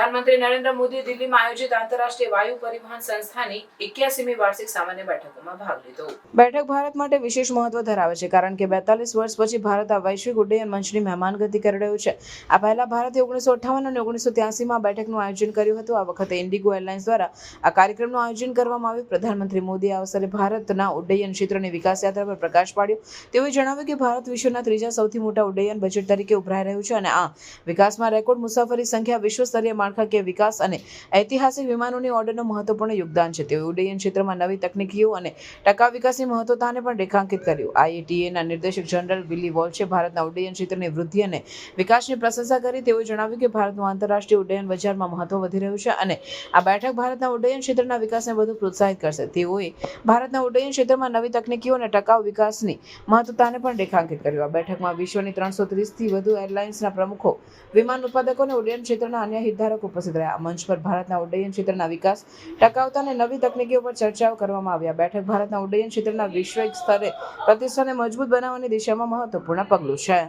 પ્રધાનમંત્રી નરેન્દ્ર મોદીએ દિલ્હીમાં આયોજિત આંતરરાષ્ટ્રીય વાયુ પરિવહન સંસ્થાની એક્યાસીમી વાર્ષિક સામાન્ય બેઠકોમાં ભાગ લીધો. બેઠક ભારત માટે વિશેષ મહત્વ ધરાવે છે કારણ કે બેતાલીસ વર્ષ પછી ભારત આ વૈશ્વિક ઉડ્ડયન મંચની મહેમાનગતિ કરી રહ્યું છે. આ પહેલા ભારતે ઓગણીસો અઠ્ઠાવન અને ઓગણીસો ત્યાસીમાં બેઠકનું આયોજન કર્યું હતું. આ વખતે ઇન્ડિગો એરલાઇન્સ દ્વારા આ કાર્યક્રમનું આયોજન કરવામાં આવ્યું. પ્રધાનમંત્રી મોદીએ આ અવસરે ભારતના ઉડ્ડયન ક્ષેત્રની વિકાસ યાત્રા પર પ્રકાશ પાડ્યો. તેઓએ જણાવ્યું કે ભારત વિશ્વના ત્રીજા સૌથી મોટા ઉડ્ડયન બજેટ તરીકે ઉભરાઈ રહ્યું છે અને આ વિકાસમાં રેકોર્ડ મુસાફરી સંખ્યા વિશ્વ સ્તરીય માળખાકીય વિકાસ અને ઐતિહાસિક વિમાનોની ઓર્ડરનું મહત્વપૂર્ણ યોગદાન છે. તેઓ ઉડ્ડયન ક્ષેત્રમાં નવી તકનીકીઓ અને ટકાઉ વિકાસની મહત્વતાને પણ રેખાંકિત કર્યું. આઈએટીએના નિર્દેશક જનરલ વિલી વોલ્શે ભારતના ઉડ્ડયન ક્ષેત્રની વૃદ્ધિ અને વિકાસની પ્રશંસા કરી. તેઓએ જણાવ્યું કે ભારતનું આંતરરાષ્ટ્રીય ઉડ્ડયન બજારમાં મહત્વ વધી રહ્યું છે અને આ બેઠક ભારતના ઉડ્ડયન ક્ષેત્રના વિકાસને વધુ પ્રોત્સાહિત કરશે. તેઓએ ભારતના ઉડ્ડયન ક્ષેત્રમાં નવી તકનીકીઓ અને ટકાઉ વિકાસની મહત્વતાને પણ રેખાંકિત કર્યું. આ બેઠકમાં વિશ્વની ત્રણસો ત્રીસથી વધુ એરલાઇન્સના પ્રમુખો, વિમાન ઉત્પાદકો અને ઉડ્ડયન ક્ષેત્રના અન્ય હિતધારકો ઉપસ્થિત રહ્યા. મંચ પર ભારતના ઉડ્ડયન ક્ષેત્રના વિકાસ ટકાવતા અને નવી તકનીકીઓ પર ચર્ચાઓ કરવામાં આવ્યા બેઠક ભારતના ઉડ્ડયન ક્ષેત્રના વૈશ્વિક સ્તરે પ્રતિષ્ઠાને મજબૂત બનાવવાની દિશામાં મહત્વપૂર્ણ પગલું છે.